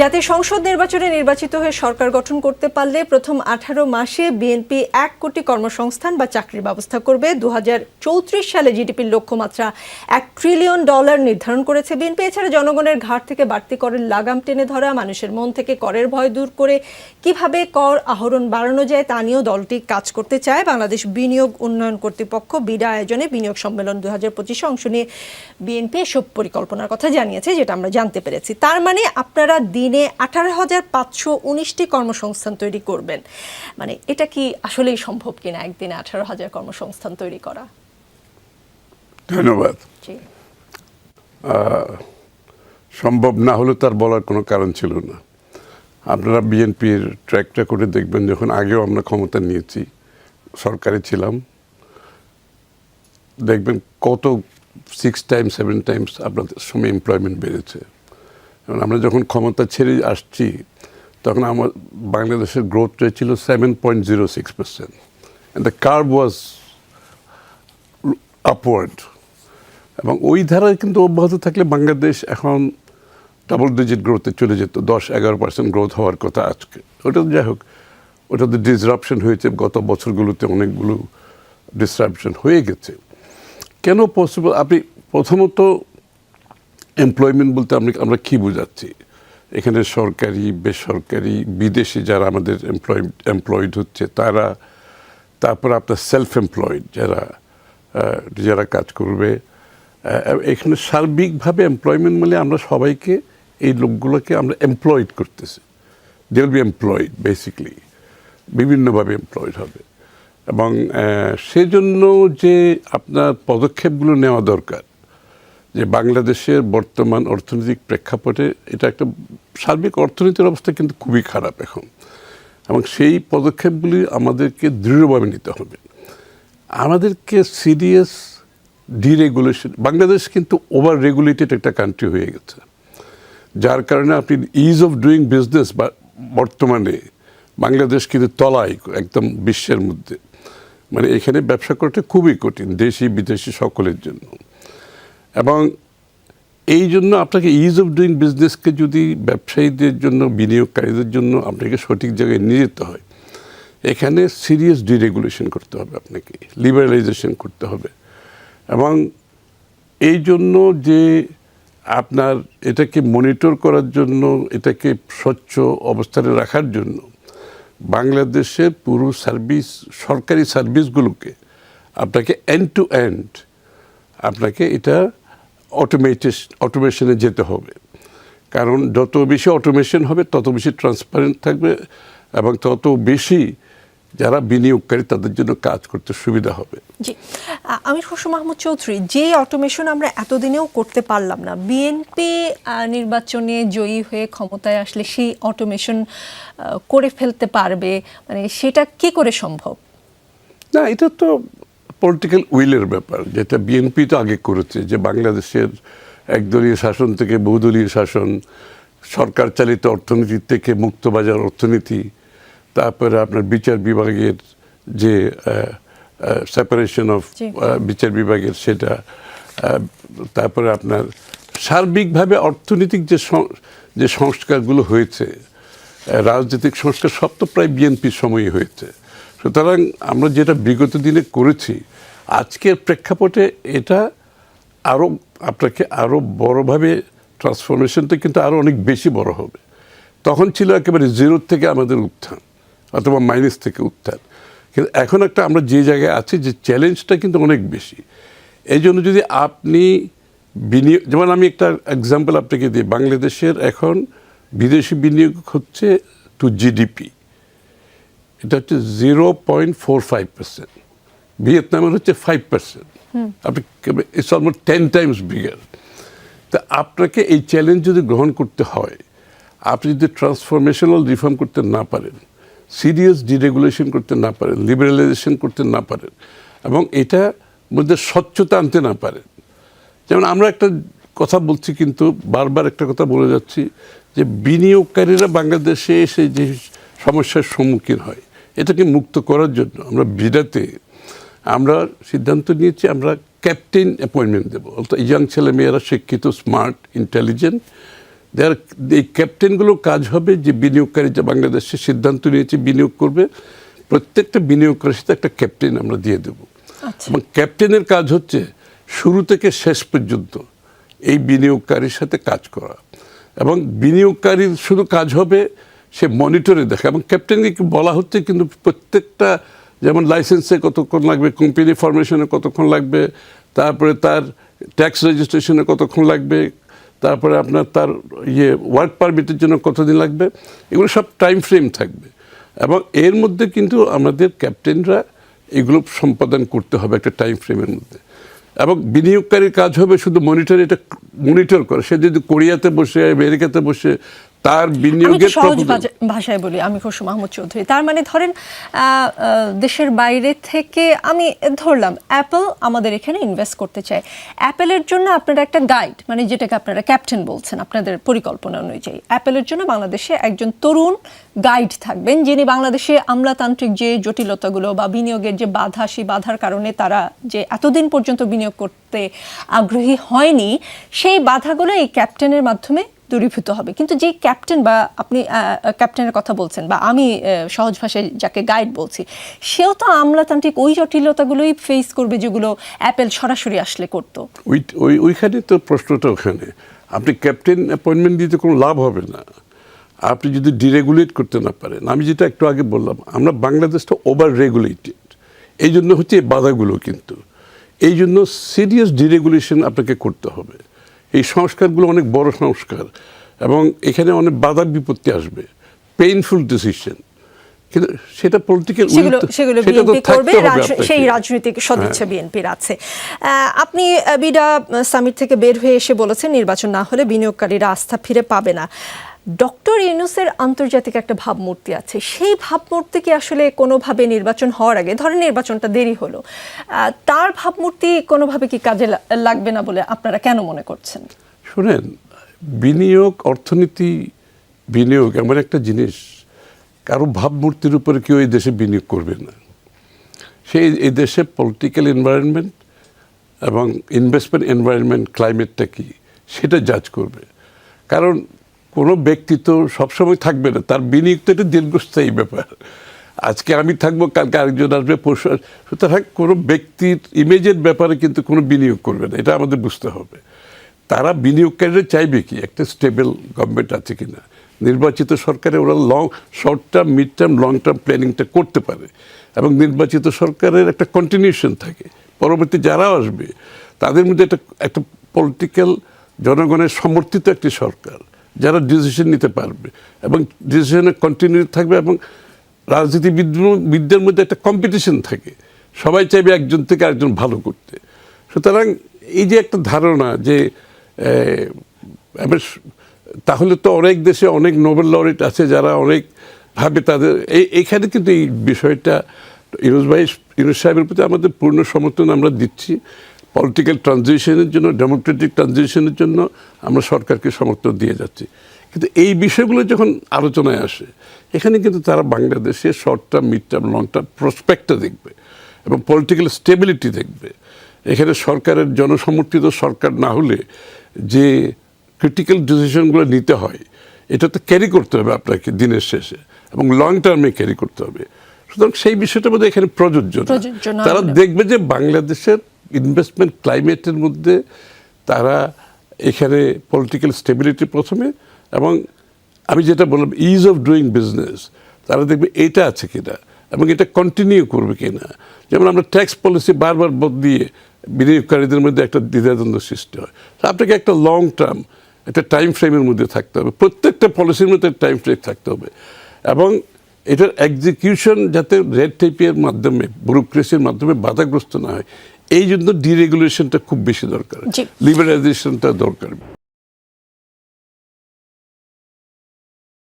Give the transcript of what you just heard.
জাতীয় সংসদ নির্বাচনে নির্বাচিত হয়ে সরকার গঠন করতে পারলে প্রথম আঠারো মাসে বিএনপি এক কোটি কর্মসংস্থান বা চাকরির ব্যবস্থা করবে। দু হাজার চৌত্রিশ সালে জিডিপির লক্ষ্যমাত্রা এক ট্রিলিয়ন ডলার নির্ধারণ করেছে বিএনপি। এছাড়া জনগণের ঘাট থেকে বাড়তি করের লাগাম টেনে ধরা, মানুষের মন থেকে করের ভয় দূর করে কীভাবে কর আহরণ বাড়ানো যায় তা নিয়েও দলটি কাজ করতে চায়। বাংলাদেশ বিনিয়োগ উন্নয়ন কর্তৃপক্ষ বিডা আয়োজনে বিনিয়োগ সম্মেলন দু হাজার পঁচিশে অংশ নিয়ে বিএনপি এসব পরিকল্পনার কথা জানিয়েছে, যেটা আমরা জানতে পেরেছি। তার মানে আপনারা দিনে আঠারো হাজার পাঁচশো উনিশটি কর্মসংস্থান তৈরি করবেন। মানে এটা কি আসলেই সম্ভব কিনা একদিনে আঠারো হাজার কর্মসংস্থান তৈরি করা? ধন্যবাদ। সম্ভব না হলে তার বলার কোনো কারণ ছিল না। আপনারা বিএনপির ট্র্যাকটা করে দেখবেন যখন আগেও আমরা ক্ষমতা নিয়েছি সরকারে ছিলাম দেখবেন কত সিক্স টাইমস সেভেন টাইমস আপনাদের সময় এমপ্লয়মেন্ট বেড়েছে। এবং আমরা যখন ক্ষমতা ছেড়ে আসছি, তখন আমার বাংলাদেশের গ্রোথ রেট ছিল seven point zero six percent and the curve was upward এবং ওই ধারায় কিন্তু অব্যাহত থাকলে বাংলাদেশ এখন ডাবল ডিজিট গ্রোথে চলে যেত, দশ এগারো পার্সেন্ট গ্রোথ হওয়ার কথা আজকে। ওটা তো যাই হোক ওটাতে ডিসরাপশন হয়েছে, গত বছরগুলোতে অনেকগুলো ডিসরাপশন হয়ে গেছে। কেন পসিবল আপনি প্রথমত এমপ্লয়মেন্ট বলতে আমরা আমরা কী বোঝাচ্ছি? এখানে সরকারি, বেসরকারি, বিদেশি যারা আমাদের এমপ্লয় এমপ্লয়েড হচ্ছে, তারা, তারপর আপনার সেলফ এমপ্লয়েড যারা যারা কাজ করবে এখানে সার্বিকভাবে এমপ্লয়মেন্ট মানে আমরা সবাইকে, এই লোকগুলোকে আমরা এমপ্লয়েড করতেছি। They will be employed basically বিভিন্নভাবে এমপ্লয়েড হবে। এবং সেজন্য যে আপনার পদক্ষেপগুলো নেওয়া দরকার যে বাংলাদেশের বর্তমান অর্থনৈতিক প্রেক্ষাপটে এটা একটা সার্বিক অর্থনীতির অবস্থা কিন্তু খুবই খারাপ এখন। এবং সেই পদক্ষেপগুলি আমাদেরকে দৃঢ়ভাবে নিতে হবে। আমাদেরকে সিরিয়াস ডিরেগুলেশন, বাংলাদেশ কিন্তু ওভার রেগুলেটেড একটা কান্ট্রি হয়ে গেছে। যার কারণে আপনি ইজ অফ ডুইং বিজনেস বা বর্তমানে বাংলাদেশ কিন্তু তলায় একদম বিশ্বের মধ্যে। মানে এখানে ব্যবসা করাটা খুবই কঠিন দেশি বিদেশি সকলের জন্য। এবং এই জন্য আপনাকে ইজ অফ ডুইং বিজনেসকে যদি ব্যবসায়ীদের জন্য, বিনিয়োগকারীদের জন্য আপনাকে সঠিক জায়গায় নিয়ে যেতে হয়, এখানে সিরিয়াস ডিরেগুলেশন করতে হবে আপনাকে লিবারালাইজেশন করতে হবে। এবং এই জন্য যে আপনার এটাকে মনিটর করার জন্য, এটাকে স্বচ্ছ অবস্থানে রাখার জন্য বাংলাদেশের পুরো সার্ভিস সরকারি সার্ভিসগুলোকে আপনাকে এন্ড টু এন্ড আপনাকে এটা অটোমেটেশ অটোমেশনে যেতে হবে। কারণ যত বেশি অটোমেশন হবে তত বেশি ট্রান্সপারেন্ট থাকবে এবং তত বেশি যারা বিনিয়োগকারী তাদের জন্য কাজ করতে সুবিধা হবে। জি। আমি খুশু মাহমুদ চৌধুরী যে অটোমেশন আমরা এতদিনেও করতে পারলাম না বিএনপি নির্বাচনে জয়ী হয়ে ক্ষমতায় আসলে সেই অটোমেশন করে ফেলতে পারবে মানে সেটা কি করে সম্ভব? না এটা তো পলিটিক্যাল উইলের ব্যাপার যেটা বিএনপি তো আগে করেছে যে বাংলাদেশের একদলীয় শাসন থেকে বহুদলীয় শাসন সরকার চালিত অর্থনীতি থেকে মুক্তবাজার অর্থনীতি তারপরে আপনার বিচার বিভাগের যে সেপারেশন অফ বিচার বিভাগের সেটা তারপরে আপনার সার্বিকভাবে অর্থনৈতিক যে যে সংস্কারগুলো হয়েছে রাজনৈতিক সংস্কার সব তো প্রায় বিএনপির সময়ই হয়েছে। সুতরাং আমরা যেটা বিগত দিনে করেছি, আজকের প্রেক্ষাপটে এটা আরও আপনাকে আরও বড়োভাবে ট্রান্সফরমেশনটা কিন্তু আরও অনেক বেশি বড় হবে। তখন ছিল একেবারে জিরোর থেকে আমাদের উত্থান, অথবা মাইনাস থেকে উত্থান। কিন্তু এখন একটা আমরা যে জায়গায় আছি, যে চ্যালেঞ্জটা কিন্তু অনেক বেশি। এই জন্য যদি আপনি বিনিয়োগ, যেমন আমি একটা এক্সাম্পল আপনাকে দিই, বাংলাদেশের এখন বিদেশি বিনিয়োগ হচ্ছে টু জিডিপি এটা হচ্ছে zero point four five percent ভিয়েতনামের হচ্ছে ফাইভ পার্সেন্ট আপনি it's almost ten times bigger তা আপনাকে এই চ্যালেঞ্জ যদি গ্রহণ করতে হয়, আপনি যদি ট্রান্সফরমেশনাল রিফর্ম করতে না পারেন সিরিয়াস ডিরেগুলেশন করতে না পারেন লিবারালাইজেশন করতে না পারেন, এবং এটা মধ্যে স্বচ্ছতা আনতে না পারেন। যেমন আমরা একটা কথা বলছি কিন্তু, বারবার একটা কথা বলে যাচ্ছি যে বিনিয়োগকারীরা বাংলাদেশে এসে যে সমস্যার সম্মুখীন হয় এটাকে মুক্ত করার জন্য আমরা বিডাতে আমরা সিদ্ধান্ত নিয়েছি আমরা ক্যাপ্টেন অ্যাপয়েন্টমেন্ট দেবো। অর্থাৎ ইয়াং ছেলে মেয়েরা শিক্ষিত স্মার্ট ইন্টেলিজেন্ট দেয়ার এই ক্যাপ্টেনগুলো কাজ হবে যে বিনিয়োগকারী যে বাংলাদেশে সিদ্ধান্ত নিয়েছে বিনিয়োগ করবে প্রত্যেকটা বিনিয়োগকারীর সাথে একটা ক্যাপ্টেন আমরা দিয়ে দেবো। আচ্ছা। এবং ক্যাপ্টেনের কাজ হচ্ছে শুরু থেকে শেষ পর্যন্ত এই বিনিয়োগকারীর সাথে কাজ করা। এবং বিনিয়োগকারীর শুধু কাজ হবে সে মনিটরে দেখে। এবং ক্যাপ্টেনকে বলা হচ্ছে কিন্তু প্রত্যেকটা যেমন লাইসেন্সে কতক্ষণ লাগবে কোম্পানি ফরমেশনে কতক্ষণ লাগবে, তারপরে তার ট্যাক্স রেজিস্ট্রেশনে কতক্ষণ লাগবে, তারপরে আপনার তার ইয়ে ওয়ার্ক পারমিটের জন্য কতদিন লাগবে, এগুলো সব টাইম ফ্রেম থাকবে। এবং এর মধ্যে কিন্তু আমাদের ক্যাপ্টেনরা এগুলো সম্পাদন করতে হবে একটা টাইম ফ্রেমের মধ্যে। এবং বিনিয়োগকারীর কাজ হবে শুধু মনিটর এটা মনিটর করে। সে যদি কোরিয়াতে বসে, আমেরিকাতে বসে তার বিনিয়োগের সহজ ভাষায় বলি আমি খুশু মাহমুদ চৌধুরী। তার মানে ধরেন দেশের বাইরে থেকে আমি ধরলাম অ্যাপল আমাদের এখানে ইনভেস্ট করতে চায়। অ্যাপেলের জন্য আপনারা একটা গাইড মানে যেটাকে আপনারা ক্যাপ্টেন বলছেন আপনাদের পরিকল্পনা অনুযায়ী। অ্যাপেলের জন্য বাংলাদেশে একজন তরুণ গাইড থাকবেন যিনি বাংলাদেশে আমলাতান্ত্রিক যে জটিলতাগুলো বা বিনিয়োগের যে বাধা সেই বাধার কারণে তারা যে এতদিন পর্যন্ত বিনিয়োগ করতে আগ্রহী হয়নি সেই বাধাগুলো এই ক্যাপ্টেনের মাধ্যমে দূরীভূত হবে। কিন্তু যে ক্যাপ্টেন বা আপনি ক্যাপ্টেনের কথা বলছেন বা আমি সহজ ভাষায় যাকে গাইড বলছি, সেও তো আমলাতান্ত্রিক ওই জটিলতাগুলোই ফেস করবে যেগুলো অ্যাপেল সরাসরি আসলে করতো। ওই ওই, ওইখানে তো প্রশ্নটা ওখানে। আপনি ক্যাপ্টেন অ্যাপয়েন্টমেন্ট দিতে কোনো লাভ হবে না। আপনি যদি ডিরেগুলেট করতে না পারেন। আমি যেটা একটু আগে বললাম, আমরা বাংলাদেশটা ওভার রেগুলেটেড এই জন্য হচ্ছে এই বাধাগুলো কিন্তু। এই জন্য সিরিয়াস ডিরেগুলেশন আপনাকে করতে হবে। এই সংস্কারগুলো অনেক বড় সংস্কার এবং এখানে অনেক বাধা বিপত্তি আসবে পেইনফুল ডিসিশন কিন্তু সেটা পলিটিক্যাল সেগুলো বিএনপি করবে সেই রাজনীতি রাজনৈতিক সদিচ্ছা বিএনপির আছে। আপনি বিডা সামিট থেকে বের হয়ে এসে বলেছেন নির্বাচন না হলে বিনিয়োগকারীরা আস্থা ফিরে পাবে না। ডক্টর ইউনুসের আন্তর্জাতিক একটা ভাবমূর্তি আছে। সেই ভাবমূর্তি কি আসলে কোনোভাবে নির্বাচন হওয়ার আগে, ধরেন নির্বাচনটা দেরি হলো তার ভাবমূর্তি কোনোভাবে কি কাজে লাগবে না বলে আপনারা কেন মনে করছেন? শুনেন, বিনিয়োগ, অর্থনীতি বিনিয়োগ এমন একটা জিনিস, কারও ভাবমূর্তির উপরে কেউ এই দেশে বিনিয়োগ করবে না। সেই এই দেশে পলিটিক্যাল এনভায়রনমেন্ট এবং ইনভেস্টমেন্ট এনভায়রনমেন্ট ক্লাইমেটটা কি, সেটা জাজ করবে। কারণ কোনো ব্যক্তি তো সবসময় থাকবে না। তার বিনিয়োগ তো একটা দীর্ঘস্থায়ী ব্যাপার। আজকে আমি থাকব, কালকে আরেকজন আসবে, পরশু সুতরাং কোনো ব্যক্তির ইমেজের ব্যাপারে কিন্তু কোনো বিনিয়োগ করবে না। এটা আমাদের বুঝতে হবে। তারা বিনিয়োগকারীরা চাইবে কি? একটা স্টেবল গভর্নমেন্ট আছে কিনা? নির্বাচিত সরকারে ওরা long short term mid term long term প্ল্যানিংটা করতে পারে। এবং নির্বাচিত সরকারের একটা কন্টিনিউশন থাকে। পরবর্তী যারা আসবে, তাদের মধ্যে একটা একটা পলিটিক্যাল জনগণের সমর্থিত একটি সরকার। যারা ডিসিশন নিতে পারবে। এবং ডিসিশনে কন্টিনিউ থাকবে এবং রাজনীতিবিদ মধ্যে একটা কম্পিটিশন থাকে। সবাই চাইবে একজন থেকে আরেকজন ভালো করতে। সুতরাং এই যে একটা ধারণা যে তাহলে তো অনেক দেশে অনেক নোবেল লরিট আছে যারা অনেক ভাবে তাদের এই এইখানে কিন্তু এই বিষয়টা ইউনুস ভাই, ইউনুস সাহেবের প্রতি আমাদের পূর্ণ সমর্থন আমরা দিচ্ছি। পলিটিক্যাল ট্রানজিশনের জন্য ডেমোক্রেটিক ট্রানজিশনের জন্য আমরা সরকারকে সমর্থন দিয়ে যাচ্ছি। কিন্তু এই বিষয়গুলো যখন আলোচনায় আসে এখানে কিন্তু তারা বাংলাদেশে short term mid term long term প্রসপেক্টটা দেখবে এবং পলিটিক্যাল স্টেবিলিটি দেখবে। এখানে সরকারের জনসমর্থিত সরকার না হলে যে ক্রিটিক্যাল ডিসিশনগুলো নিতে হয় এটা তো ক্যারি করতে হবে আপনাকে দিনের শেষে এবং লং টার্মে ক্যারি করতে হবে। সুতরাং সেই বিষয়টা বোধহয় এখানে প্রযোজ্য না। তারা দেখবে যে বাংলাদেশের ইনভেস্টমেন্ট ক্লাইমেটের মধ্যে তারা এখানে পলিটিক্যাল স্টেবিলিটি প্রথমে এবং আমি যেটা বললাম ইজ অফ ডুইং বিজনেস তারা দেখবে এটা আছে কিনা এবং এটা কন্টিনিউ করবে কিনা। যেমন আমরা ট্যাক্স পলিসি বারবার বদলিয়ে বিনিয়োগকারীদের মধ্যে একটা দ্বিধাদ্বন্দ্ব সৃষ্টি হয়। আপনাকে একটা লং টার্ম একটা টাইম ফ্রেমের মধ্যে থাকতে হবে। প্রত্যেকটা পলিসির মধ্যে টাইম ফ্রেম থাকতে হবে। এবং এটার এক্সিকিউশন যাতে রেড টেপের মাধ্যমে ব্যুরোক্রেসির মাধ্যমে বাধাগ্রস্ত না হয় এই জন্য ডিরেগুলেশনটা খুব বেশি দরকার। লিবারাইজেশনটা দরকার